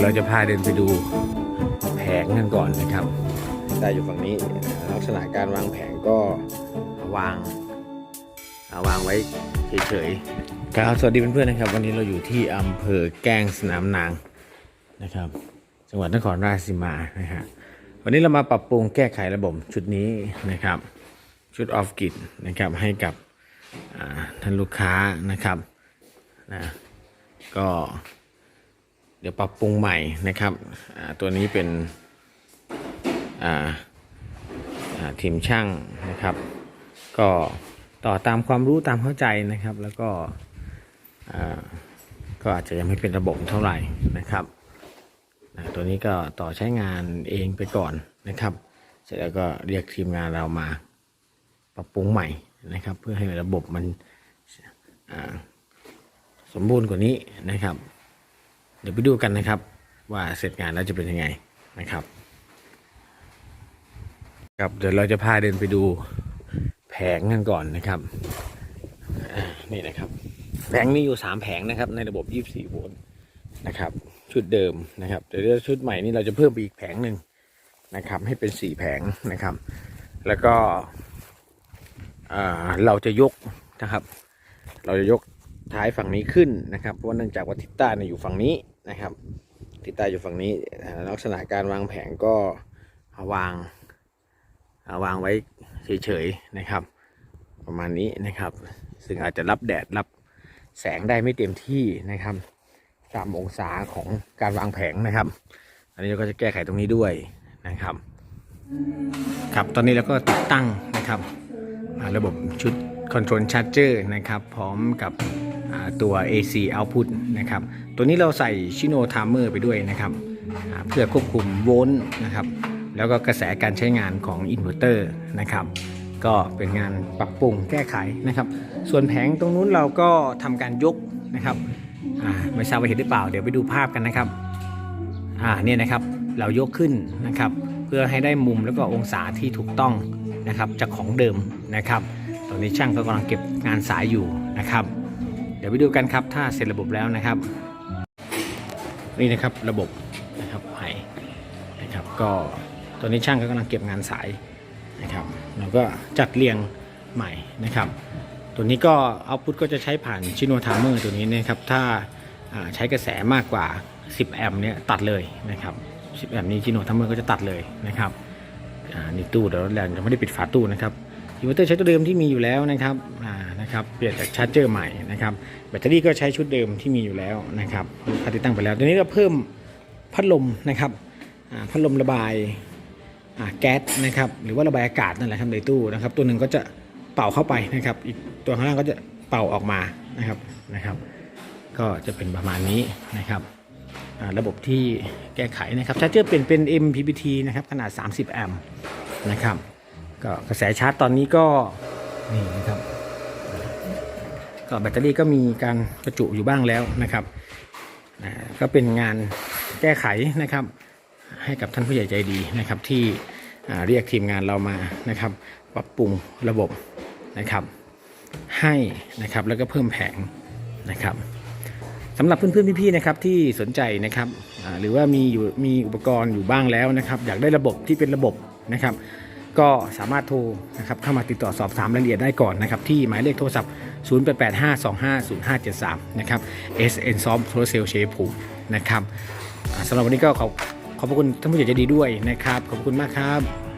ยวเราจะพาเดินไปดูแผงกันก่อนนะครับได้อยู่ฝั่งนี้ลักษณะการวางแผงก็วางเอาวางไว้เฉยๆครับสวัสดีเพื่อนๆนะครับ วันนี้เราอยู่ที่อำเภอแกลงสนามนางนะครับ จังหวัดนครราชสีมานะฮะวันนี้เรามาปรับปรุงแก้ไขระบบชุดนี้นะครับ ชุดออฟกิจนะครับให้กับท่านลูกค้านะครับนะก็ เดี๋ยวปรับปรุงใหม่นะครับตัวนี้เป็นทีมช่างนะครับ ก็ต่อตามความรู้ตามเข้าใจนะครับ แล้วก็ก็อาจจะยังไม่เป็นระบบเท่าไหร่นะครับตัวนี้ก็ต่อใช้งานเองไปก่อนนะครับ เสร็จแล้วก็เรียกทีมงานเรามาปรับปรุงใหม่นะครับ เพื่อให้ระบบมันสมบูรณ์กว่านี้นะครับ เดี๋ยวไปดูกันนะครับ ว่าเสร็จงานแล้วจะเป็นยังไงนะครับ ครับเดี๋ยวเราจะพาเดินไปดูแผงกันก่อนนะครับนี่นะครับ แผงนี้อยู่สามแผงนะครับ ในระบบ24โวลต์นะครับ ชุดเดิมนะครับเดี๋ยวชุดใหม่นี้เราจะเพิ่มไปอีกแผงหนึ่งนะครับ ให้เป็นสี่แผงนะครับ แล้วก็เราจะยกนะครับ เราจะยกท้ายฝั่งนี้ขึ้นนะครับเพราะว่าเนื่องจากว่าทิศใต้เนี่ยอยู่ฝั่งนี้ นะครับทิศใต้อยู่ฝั่งนี้ลักษณะการวางแผงก็เอาวางเอาวางไว้เฉยๆนะครับ ประมาณนี้นะครับ ซึ่งอาจจะรับแดดรับแสงได้ไม่เต็มที่นะครับตามองศาของการวางแผงนะครับ อันนี้เราก็จะแก้ไขตรงนี้ด้วยนะครับ ครับตอนนี้เราก็ติดตั้งนะครับระบบชุด Control Charger นะครับ พร้อมกับ ตัว AC Output นะครับ ตัวนี้เราใส่ชิโน Timer ไปด้วยนะครับเพื่อควบคุมโวลต์นะครับ แล้วก็กระแสการใช้งานของอินเวอร์เตอร์นะครับ ก็เป็นงานปรับปรุงแก้ไขนะครับ ส่วนแผงตรงนู้นเราก็ทำการยกนะครับไม่ทราบว่าเห็นหรือเปล่า เดี๋ยวไปดูภาพกันนะครับอ่าเนี่ยนะครับเรายกขึ้นนะครับ เพื่อให้ได้มุมแล้วก็องศาที่ถูกต้องนะครับจากของเดิมนะครับ ตอนนี้ช่างก็กำลังเก็บงานสายอยู่นะครับ เดี๋ยวไปดูกันครับ ถ้าเสร็จระบบแล้วนะครับ นี่นะครับระบบนะครับไผ่นะครับ ก็ตอนนี้ช่างก็กำลังเก็บงานสายนะครับเราก็จัดเรียงใหม่นะครับ ตัวนี้ก็เอาพุทก็จะใช้ผ่านชิโนทามเมอร์ตัวนี้นะครับ ถ้าใช้กระแสมากกว่า 10 แอมป์เนี่ยตัดเลยนะครับ 10 แอมป์นี้ชิโนทามเมอร์ก็จะตัดเลยนะครับนี่ตู้เดี๋ยวเราจะไม่ได้ปิดฝาตู้นะครับอินเวอร์เตอร์ใช้ตัวเดิมที่มีอยู่แล้วนะครับอ่า นะครับเปลี่ยนจากชาร์จเจอร์ใหม่นะครับแบตเตอรี่ก็ใช้ชุดเดิมที่มีอยู่แล้วนะครับพัดติดตั้งไปแล้วตัวนี้ก็เพิ่มพัดลมนะครับพัดลมระบายแก๊สนะครับหรือว่าระบายอากาศนั่นแหละครับในตู้นะครับตัวหนึ่งก็จะเป่าเข้าไปนะครับ อีกตัวข้างล่างก็จะเป่าออกมานะครับนะครับ ก็จะเป็นประมาณนี้นะครับระบบที่แก้ไขนะครับชาร์จเจอร์เปลี่ยนเป็น MPPT นะครับขนาด 30 แอมป์นะครับก็กระแสชาร์จตอนนี้ก็นี่นะครับ ก็แบตเตอรี่ก็มีการประจุอยู่บ้างแล้วนะครับก็เป็นงานแก้ไขนะครับ ให้กับท่านผู้ใหญ่ใจดีนะครับ ที่เรียกทีมงานเรามานะครับ ปรับปรุงระบบนะครับ ให้นะครับแล้วก็เพิ่มแผงนะครับสำหรับเพื่อนๆพี่ๆนะครับที่สนใจนะครับหรือว่ามีอยู่มีอุปกรณ์อยู่บ้างแล้วนะครับ อยากได้ระบบที่เป็นระบบนะครับ ก็สามารถโทรนะครับเข้ามาติดต่อสอบถามรายละเอียดได้ก่อนนะครับที่หมายเลขโทรศัพท์ 0885250573 นะครับ SN Soft Solar Cell เชภูมินะครับสำหรับวันนี้ก็ขอบขอบคุณท่านผู้ใหญ่ใจดีด้วยนะครับ ขอบคุณมากครับ